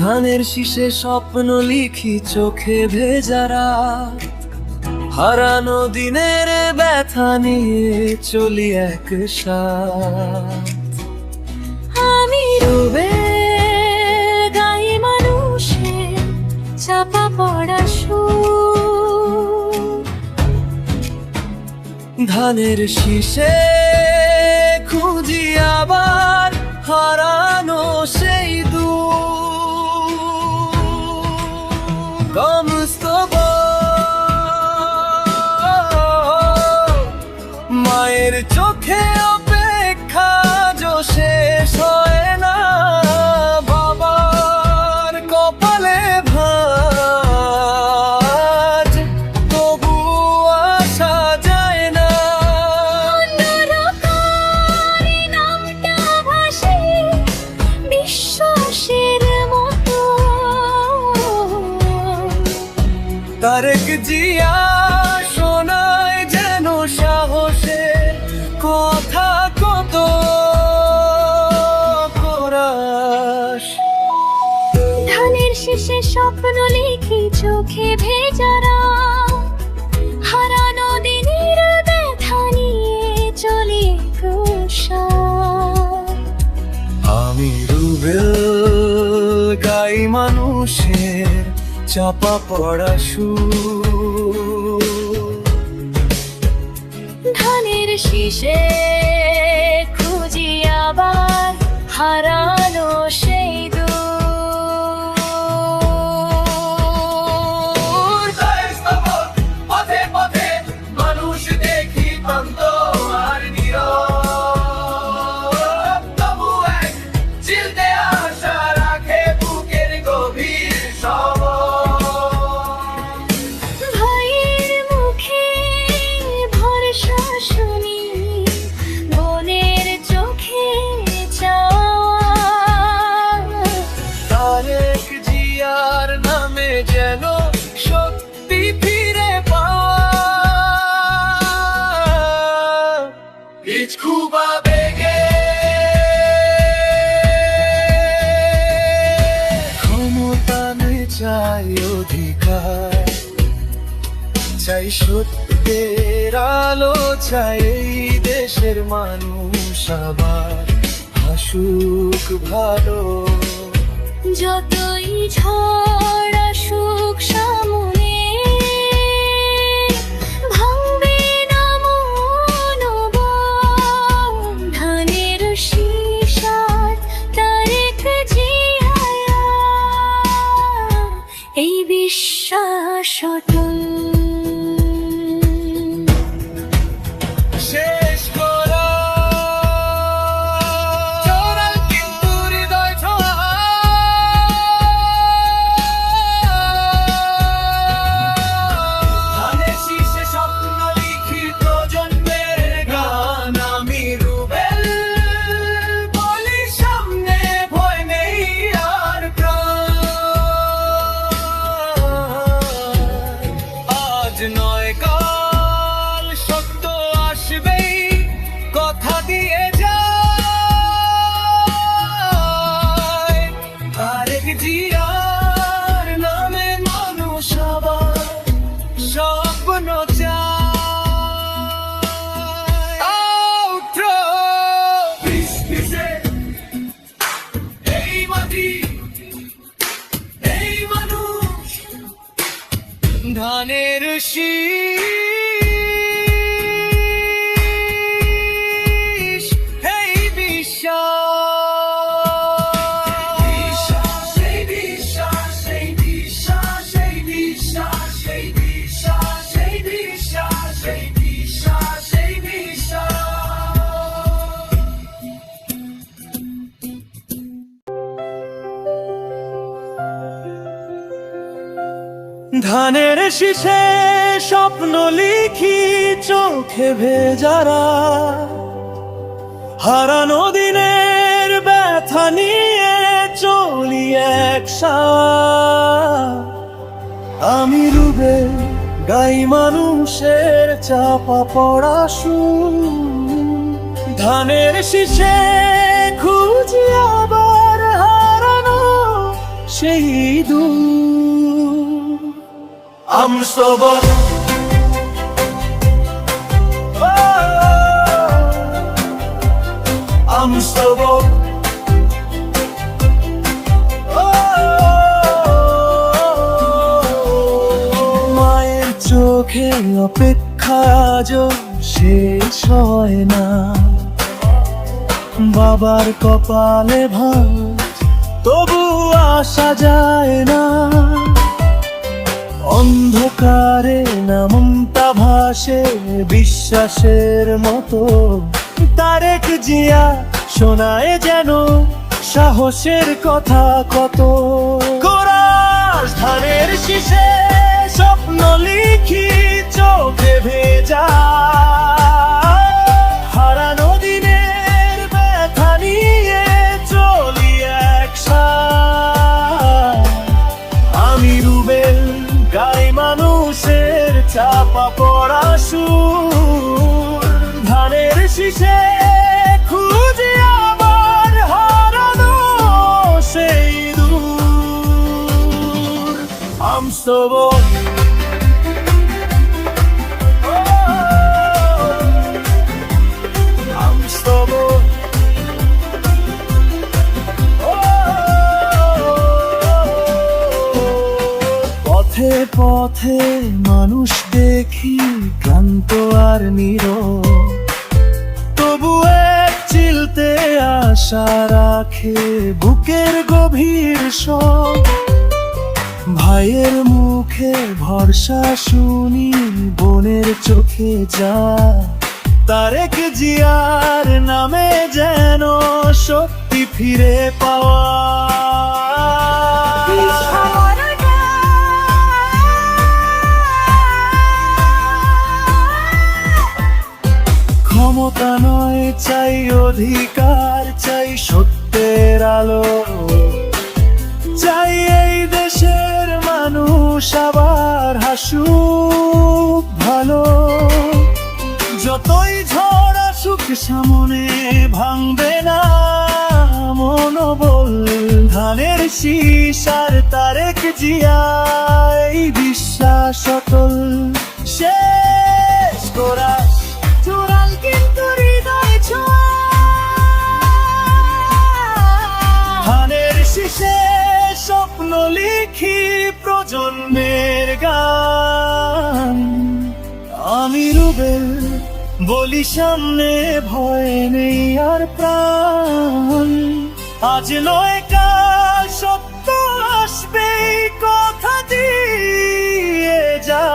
ধানের শীষে স্বপ্ন লিখি চোখে ভেজারা হারানো দিনের ব্যথা নিয়ে চলি এক আমি ডুবে গাই মানুষের চাপা পড়া ধানের শীষে খুঁজি আবার হারানো সেই কমস্তব মায়ের চোখে চাপা পড়া ধানের শীষে খুঁজি আবার হারানো সত্যের আলো চাই দেশের মানুষ আবার। হাসুক ভালো। যতই ঝড় আসুক সামনে 跳ねるし ধানের শীষে স্বপ্ন লিখি চোখে ভেজারা। হারানো দিনের ব্যথা নিয়ে চলি একসাথ আমি রুবে গাই মানুষের চাপা পড়া ধানের শীষে খুঁজি আবার হারানো সেই দূর আমসবর আমসবর মায়ের চোখে অপেক্ষা আজ শেষ হয় না। বাবার কপালে ভাঁজ তবু আসা যায় না। অন্ধকারে নামতা ভাসে বিশ্বাসের মতো। তারেক জিয়া শোনায় যেন সাহসের কথা কত। ধানের শীষে স্বপ্ন লিখি চোখে ভেজা। সুর ধানের শীষে খুঁজে আবার হারানো সেই দূর। আমস্তব পথে পথে মানুষ দেখি ক্লান্ত আর নীরব। তবু এক চিলতে আশা রাখে বুকের গভীর সব। ভাইয়ের মুখে ভরসা শুনি, বোনের চোখে যা। তারেক জিয়ার নামে যেন শক্তি ফিরে পাওয়া। নয় চাই অধিকার, চাই সত্যের আলো। চাই এই দেশের মানুষ আবার হাসু ভালো। যতই ঝড় আসুক, সামনে ভাঙবে না মনোবল। ধানের শীষার তারেক জিয়া এই বিশ্বাস অটল। শেষ করা জন্মের গান। আমি রুবেল, বলি সামনে ভয় নেই আর প্রাণ। আজ নয় কাল সত্য আসবে কথা দিয়ে যা।